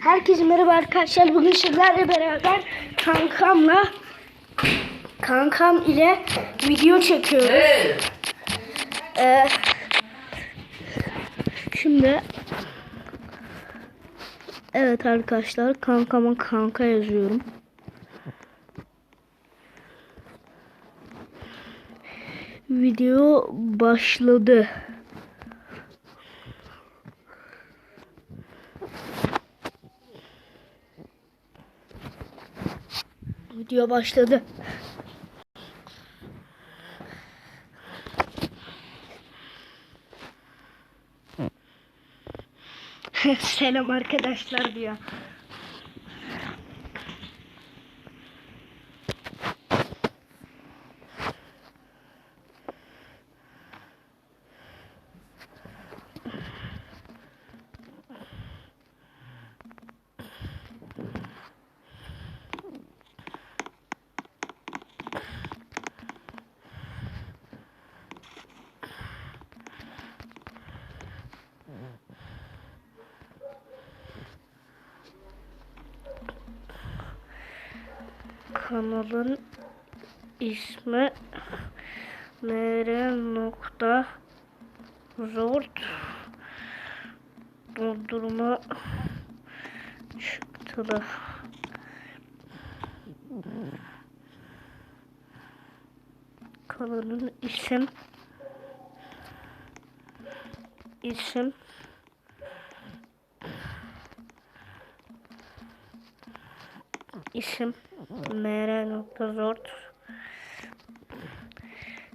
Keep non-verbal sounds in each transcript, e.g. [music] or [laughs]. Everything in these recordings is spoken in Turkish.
Herkese merhaba arkadaşlar. Bugün sizlerle beraber kankamla kankam ile video çekiyoruz. Ee, şimdi evet arkadaşlar kankama kanka yazıyorum. Video başladı. Video başladı. [laughs] Selam arkadaşlar diyor. Kanalın ismi nere nokta zort dondurma çıktılı. Kanalın isim isim isim mr.zort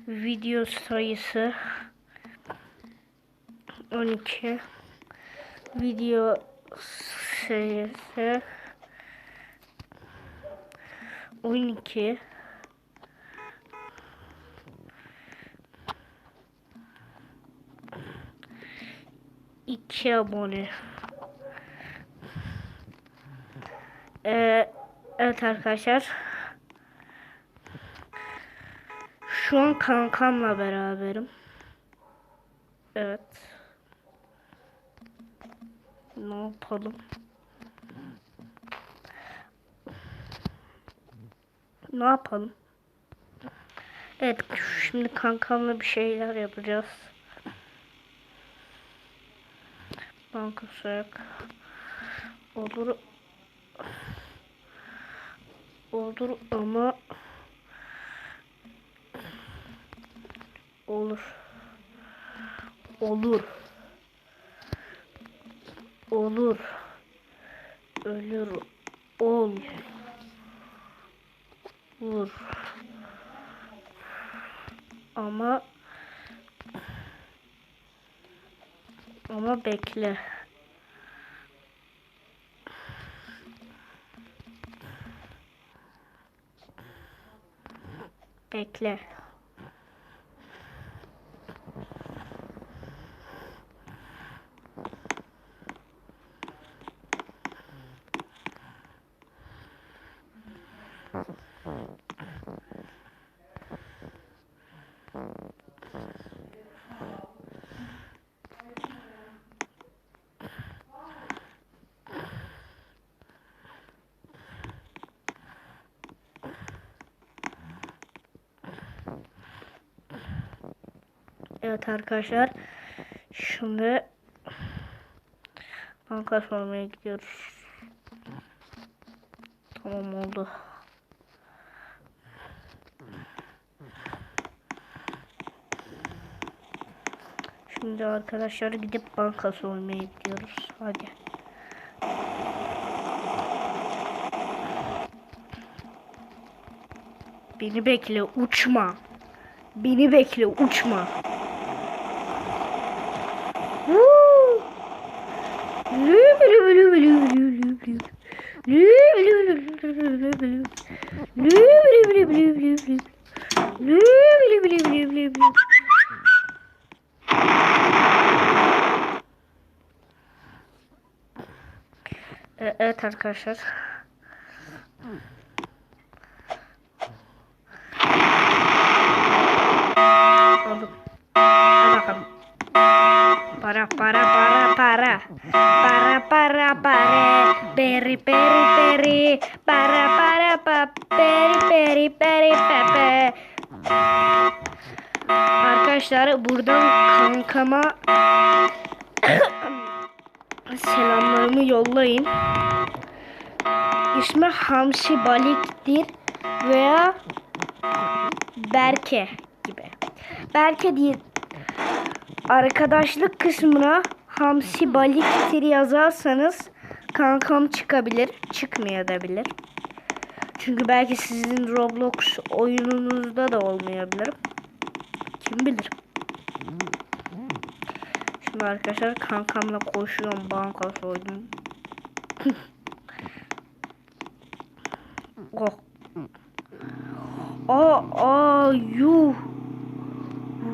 video sayısı 12 video sayısı 12 2 abone. Ee, evet arkadaşlar. Şu an kankamla beraberim. Evet. Ne yapalım? Ne yapalım? Evet şimdi kankamla bir şeyler yapacağız. Banka soyak. Olur olur ama olur. Olur. Olur. Ölür. Ol. Olur. Ama ama bekle bekle Evet arkadaşlar. Şimdi banka sormaya gidiyoruz. Tamam oldu. Şimdi arkadaşlar gidip banka sormaya gidiyoruz. Hadi. Beni bekle uçma. Beni bekle uçma. Evet arkadaşlar. Aldım. Hadi bakalım. Para. para para peri peri peri para para pa peri peri peri pepe Arkadaşlar buradan kankama selamlarımı yollayın. İsmi Hamsi Balik'tir veya Berke gibi. Berke diye arkadaşlık kısmına Hamsi Balik'tir yazarsanız kankam çıkabilir, çıkmayabilir. Çünkü belki sizin Roblox oyununuzda da olmayabilir. Kim bilir. Şimdi arkadaşlar kankamla koşuyorum banka soydum. [laughs] oh. Aa, aa, yuh.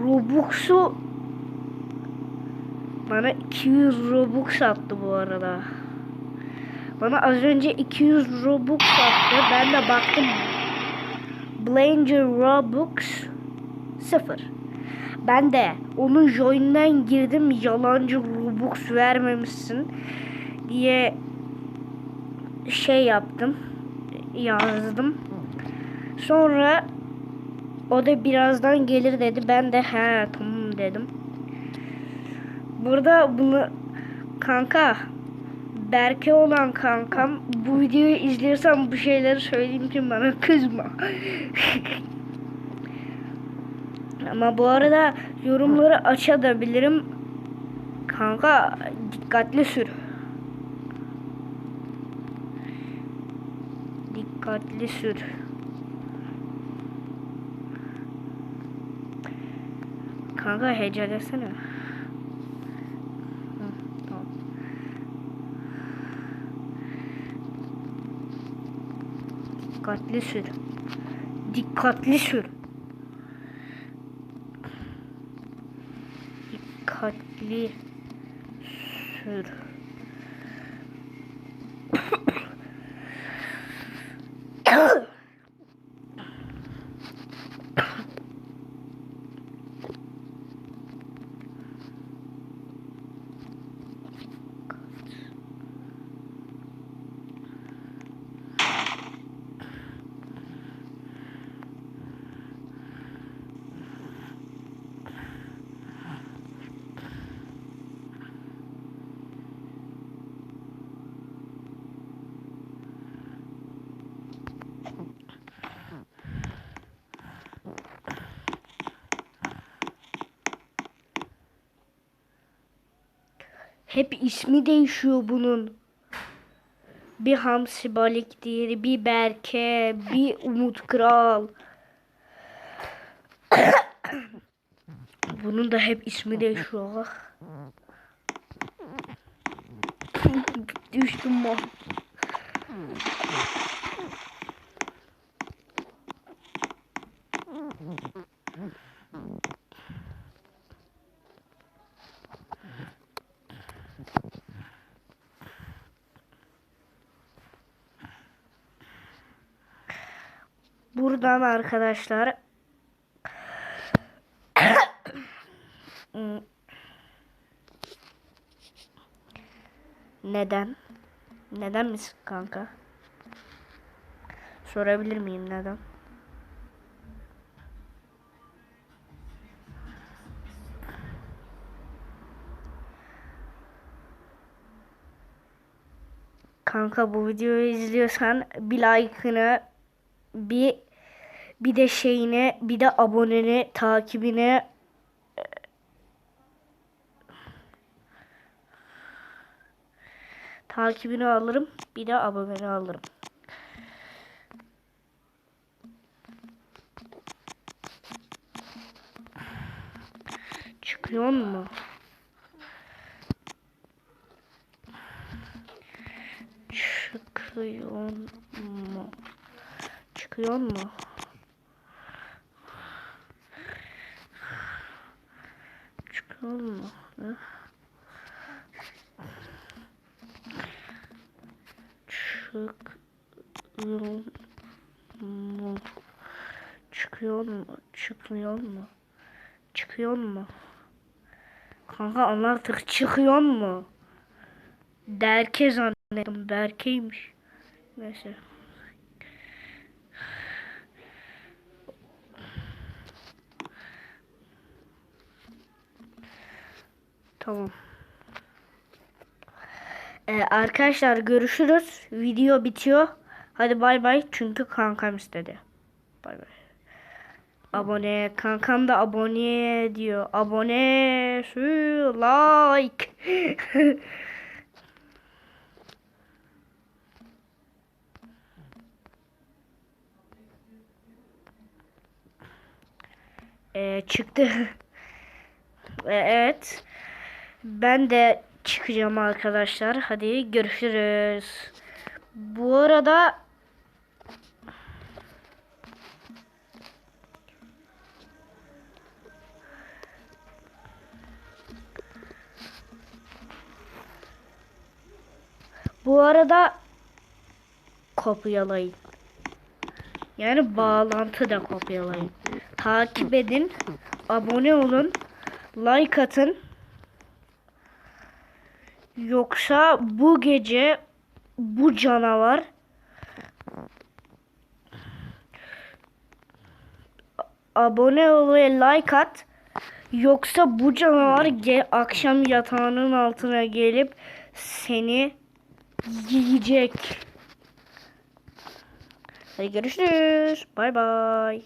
Robux'u bana 200 Robux attı bu arada. Bana az önce 200 Robux attı. Ben de baktım. Blanger Robux 0. Ben de onun join'den girdim. Yalancı Robux vermemişsin diye şey yaptım. Yazdım. Sonra o da birazdan gelir dedi. Ben de he tamam dedim. Burada bunu kanka Berke olan kankam bu videoyu izliyorsan bu şeyleri söylediğim için bana kızma. [laughs] Ama bu arada yorumları açabilirim. Kanka dikkatli sür. Dikkatli sür. Kanka. Hı, tamam. Dikkatli sür. Dikkatli sür. Dikkatli sür. Hep ismi değişiyor bunun. Bir Hamsi Balik diğeri, bir Berke, bir Umut Kral. bunun da hep ismi değişiyor. [laughs] Düştüm mü? Buradan arkadaşlar Neden? Neden misin kanka? Sorabilir miyim neden? Kanka bu videoyu izliyorsan bir like'ını bir bir de şeyine bir de aboneni takibine takibini alırım bir de aboneni alırım. Çıkıyor mu? Çıkıyor mu? Çıkıyor mu? Çıkıyor mu? Hı? Çıkıyor mu? Çıkıyor mu? Çıkıyor mu? Çıkıyor mu? Kanka anlattık çıkıyor mu? Derke zannettim. Berke'ymiş. Neyse. Tamam. Ee, arkadaşlar görüşürüz. Video bitiyor. Hadi bay bay. Çünkü kankam istedi. Bay bay. Abone. Kankam da abone diyor. Abone. Su, like. [laughs] Ee, çıktı. Evet. Ben de çıkacağım arkadaşlar. Hadi görüşürüz. Bu arada Bu arada kopyalayın. Yani bağlantı da kopyalayın. Takip edin. Abone olun. Like atın. Yoksa bu gece bu canavar abone ol ve like at. Yoksa bu canavar ge- akşam yatağının altına gelip seni yiyecek. Hadi görüşürüz. Bay bay.